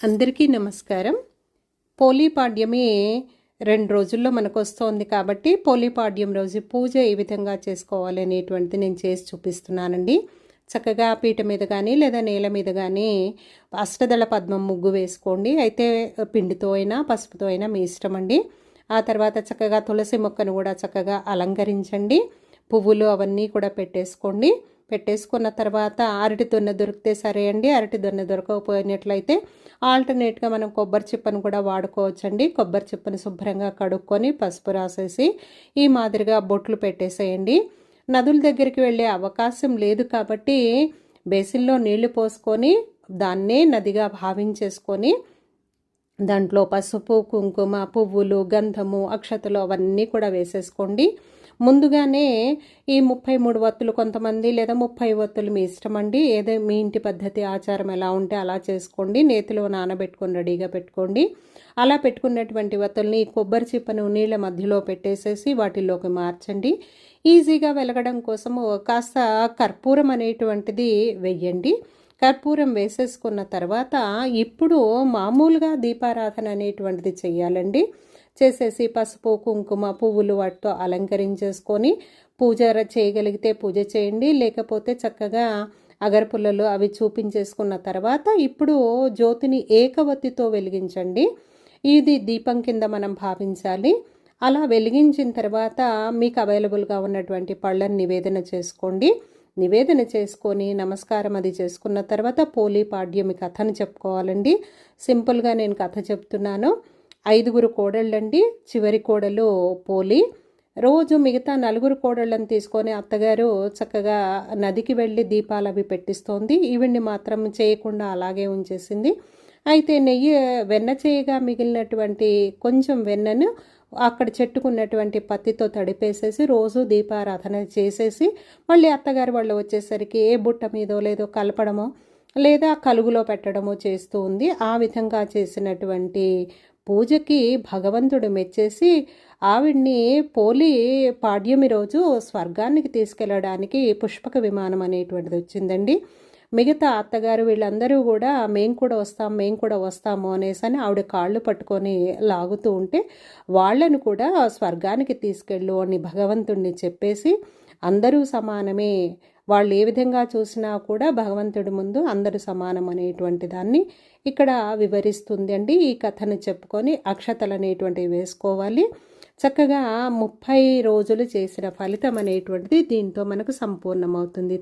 అందరికీ నమస్కారం. పోలీపాడ్యమి రెండు రోజుల్లో మనకు వస్తోంది కాబట్టి పోలీపాడ్యం రోజు పూజ ఏ విధంగా చేసుకోవాలి అనేటువంటిది నేను చేసి చూపిస్తున్నానండి. చక్కగా పీట మీద కానీ లేదా నేల మీద కానీ అష్టదళ పద్మం ముగ్గు వేసుకోండి. అయితే పిండితో అయినా పసుపుతో అయినా మీ ఇష్టం అండి. ఆ తర్వాత చక్కగా తులసి మొక్కను కూడా చక్కగా అలంకరించండి. పువ్వులు అవన్నీ కూడా పెట్టేసుకోండి. పెట్టేసుకున్న తర్వాత అరటి దొన్న దొరికితే సరే అండి. అరటి దొన్న దొరకకపోయినట్లయితే ఆల్టర్నేట్గా మనం కొబ్బరి చిప్పను కూడా వాడుకోవచ్చండి. కొబ్బరి చిప్పను శుభ్రంగా కడుక్కొని పసుపు రాసేసి ఈ మాదిరిగా బొట్లు పెట్టేసేయండి. నదుల దగ్గరికి వెళ్ళే అవకాశం లేదు కాబట్టి బేసిన్లో నీళ్ళు పోసుకొని దాన్నే నదిగా భావించేసుకొని దాంట్లో పసుపు కుంకుమ పువ్వులు గంధము అక్షతలు అవన్నీ కూడా వేసేసుకోండి. ముందుగానే ఈ ముప్పై మూడు వత్తులు కొంతమంది లేదా ముప్పై వత్తులు మీ ఇష్టం అండి. ఏదో మీ ఇంటి పద్ధతి ఆచారం ఎలా ఉంటే అలా చేసుకోండి. నేతిలో నానబెట్టుకొని రెడీగా పెట్టుకోండి. అలా పెట్టుకున్నటువంటి వత్తుల్ని కొబ్బరి చిప్పను నీళ్ళ మధ్యలో పెట్టేసేసి వాటిల్లోకి మార్చండి. ఈజీగా వెలగడం కోసము కాస్త కర్పూరం అనేటువంటిది వెయ్యండి. కర్పూరం వేసేసుకున్న తర్వాత ఇప్పుడు మామూలుగా దీపారాధన అనేటువంటిది చేయాలండి చేసేసి పసుపు కుంకుమ పువ్వులు వాటితో అలంకరించేసుకొని పూజ చేయగలిగితే పూజ చేయండి. లేకపోతే చక్కగా అగరపుల్లలు అవి చూపించేసుకున్న తర్వాత ఇప్పుడు జ్యోతిని ఏకవత్తితో వెలిగించండి. ఇది దీపం కింద మనం భావించాలి. అలా వెలిగించిన తర్వాత మీకు అవైలబుల్గా ఉన్నటువంటి పళ్ళని నివేదన చేసుకోండి. నివేదన చేసుకొని నమస్కారం అది చేసుకున్న తర్వాత పోలీ పాడ్యమి కథను చెప్పుకోవాలండి. సింపుల్గా నేను కథ చెప్తున్నాను. ఐదుగురు కోడళ్ళండి. చివరి కోడలు పోలి. రోజు మిగతా నలుగురు కోడళ్ళని తీసుకొని అత్తగారు చక్కగా నదికి వెళ్ళి దీపాలు అవి పెట్టిస్తోంది. ఈవిడ్ని మాత్రం చేయకుండా అలాగే ఉంచేసింది. అయితే నెయ్యి వెన్న చేయగా మిగిలినటువంటి కొంచెం వెన్నను అక్కడ చెట్టుకున్నటువంటి పత్తితో తడిపేసేసి రోజు దీపారాధన చేసేసి మళ్ళీ అత్తగారి వాళ్ళు వచ్చేసరికి ఏ బుట్ట మీదో లేదో కలపడమో లేదా కలుగులో పెట్టడమో చేస్తూ ఉంది. ఆ విధంగా చేసినటువంటి పూజకి భగవంతుడు మెచ్చేసి ఆవిడ్ని పోలి పాడ్యమి రోజు స్వర్గానికి తీసుకెళ్ళడానికి పుష్పక విమానం అనేటువంటిది వచ్చిందండి. మిగతా అత్తగారు వీళ్ళందరూ కూడా మేము కూడా వస్తాం మేము కూడా వస్తాము అనేసి అని ఆవిడ కాళ్ళు పట్టుకొని లాగుతూ ఉంటే వాళ్ళను కూడా స్వర్గానికి తీసుకెళ్ళు అని భగవంతుడిని చెప్పేసి అందరూ సమానమే. వాళ్ళు ఏ విధంగా చూసినా కూడా భగవంతుడి ముందు అందరూ సమానం అనేటువంటి దాన్ని ఇక్కడ వివరిస్తుంది అండి ఈ కథను చెప్పుకొని అక్షతలు అనేటువంటివి వేసుకోవాలి. చక్కగా ముప్పై రోజులు చేసిన ఫలితం అనేటువంటిది దీంతో మనకు సంపూర్ణమవుతుంది.